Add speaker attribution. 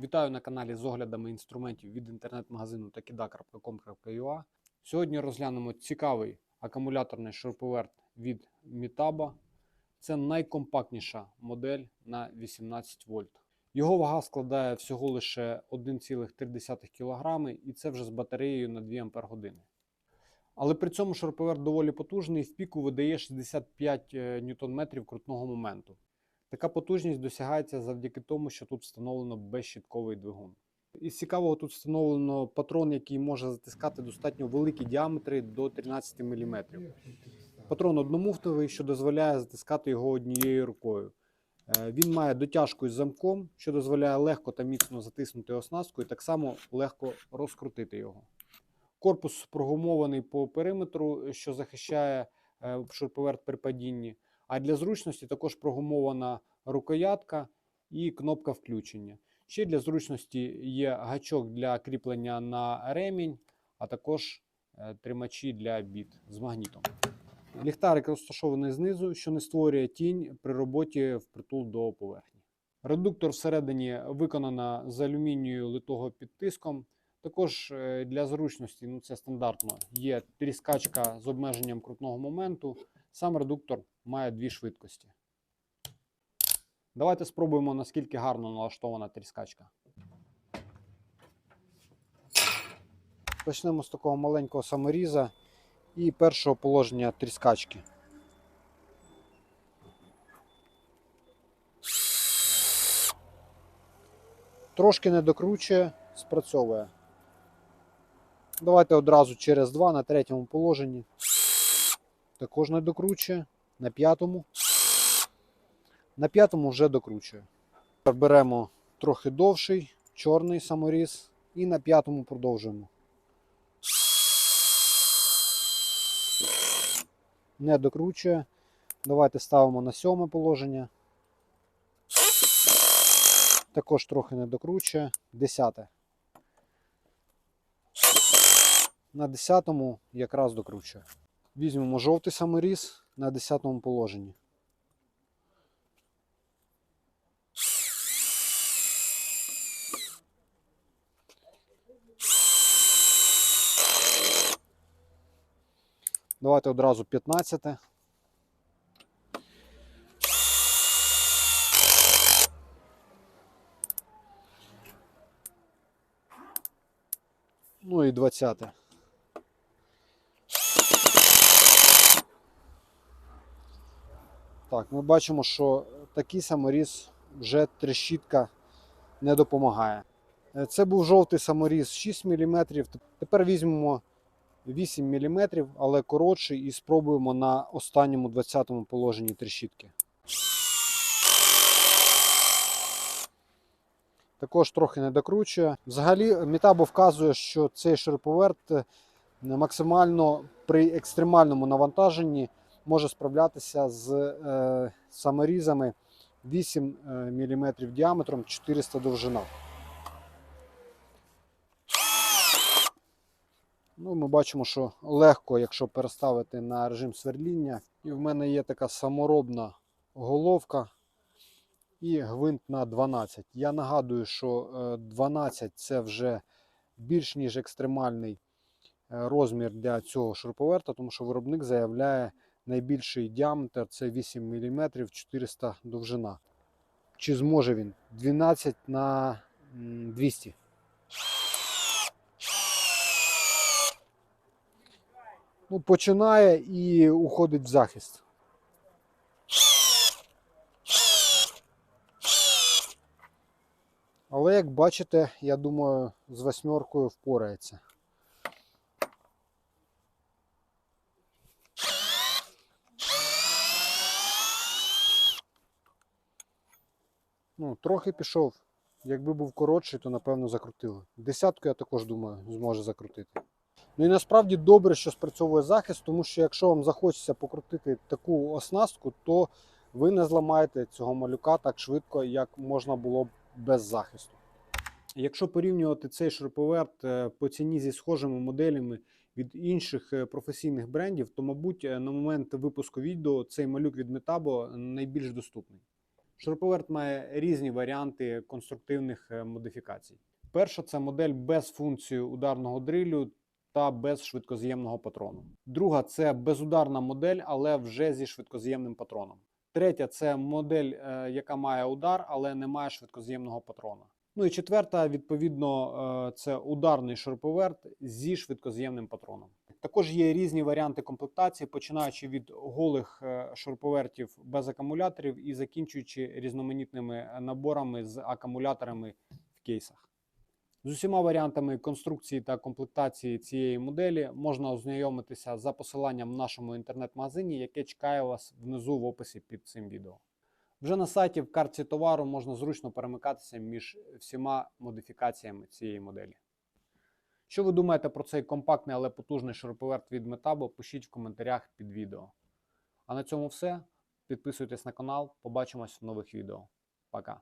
Speaker 1: Вітаю на каналі з оглядами інструментів від інтернет-магазину takida.com.ua. Сьогодні розглянемо цікавий акумуляторний шуруповерт від Mitaba. Це найкомпактніша модель на 18 вольт. Його вага складає всього лише 1,3 кг і це вже з батареєю на 2 Ампер години. Але при цьому шуруповерт доволі потужний, в піку видає 65 Нм крутного моменту. Така потужність досягається завдяки тому, що тут встановлено безщітковий двигун. Із цікавого тут встановлено патрон, який може затискати достатньо великі діаметри до 13 мм. Патрон одномуфтовий, що дозволяє затискати його однією рукою. Е, Він має дотяжку із замком, що дозволяє легко та міцно затиснути оснастку і так само легко розкрутити його. Корпус прогумований по периметру, що захищає е, шуруповерт при падінні. А для зручності також прогумована рукоятка і кнопка включення. Ще для зручності є гачок для кріплення на ремінь, а також е, тримачі для біт з магнітом. Ліхтарик розташований знизу, що не створює тінь при роботі впритул до поверхні. Редуктор всередині виконано з алюмінію литого під тиском. Також е, для зручності, ну це стандартно, є тріскачка з обмеженням крутного моменту. Сам редуктор має дві швидкості. Давайте спробуємо, наскільки гарно налаштована тріскачка. Почнемо з такого маленького саморіза і першого положення тріскачки. Трошки не докручує, спрацьовує. Давайте одразу через два на третьому положенні. Також не докручує. На п'ятому. На п'ятому вже докручує. Беремо трохи довший, чорний саморіз і на п'ятому продовжуємо. Не докручує. Давайте ставимо на сьоме положення. Також трохи не докручує. Десяте. На десятому якраз докручує. Візьмемо жовтий саморіз на 10 положенні. Давайте одразу 15. Ну і 20. Так, ми бачимо, що такий саморіз вже трещітка не допомагає. Е, Це був жовтий саморіз 6 мм. Тепер візьмемо 8 мм, але коротший, і спробуємо на останньому 20-му положенні трещітки. Також трохи не докручує. Взагалі, Мітабо вказує, що цей шуруповерт е, максимально при екстремальному навантаженні може справлятися з е, саморізами 8 мм діаметром 400 довжина. Ну, ми бачимо, що легко, якщо переставити на режим сверління. І в мене є така саморобна головка і гвинт на 12. Я нагадую, що е, 12 це вже більш ніж екстремальний е, розмір для цього шуруповерта, тому що виробник заявляє найбільший діаметр це 8 мм 400 довжина. Чи зможе він? 12 на 200. Ну, починає і уходить в захист. Але як бачите, я думаю, з восьмеркою впорається. Ну, трохи пішов. Якби був коротший, то напевно закрутили. Десятку, я також думаю, зможе закрутити. Ну і насправді добре, що спрацьовує захист, тому що якщо вам захочеться покрутити таку оснастку, то ви не зламаєте цього малюка так швидко, як можна було б без захисту. Якщо порівнювати цей шуруповерт е, по ціні зі схожими моделями від інших е, професійних брендів, то, мабуть, е, на момент випуску відео цей малюк від Metabo найбільш доступний. Шуруповерт має різні варіанти конструктивних модифікацій. Перша це модель без функції ударного дрилю та без швидкоз'ємного патрону. Друга це безударна модель, але вже зі швидкоз'ємним патроном. Третя це модель, е, яка має удар, але не має швидкоз'ємного патрона. Ну і четверта, відповідно, е, це ударний шуруповерт зі швидкоз'ємним патроном. Також є різні варіанти комплектації, починаючи від голих е, шуруповертів без акумуляторів і закінчуючи різноманітними наборами з акумуляторами в кейсах. З усіма варіантами конструкції та комплектації цієї моделі можна ознайомитися за посиланням в нашому інтернет-магазині, яке чекає вас внизу в описі під цим відео. Вже на сайті в картці товару можна зручно перемикатися між всіма модифікаціями цієї моделі. Що ви думаєте про цей компактний, але потужний шуруповерт від Metabo, пишіть в коментарях під відео. А на цьому все. Підписуйтесь на канал, побачимось в нових відео. Пока!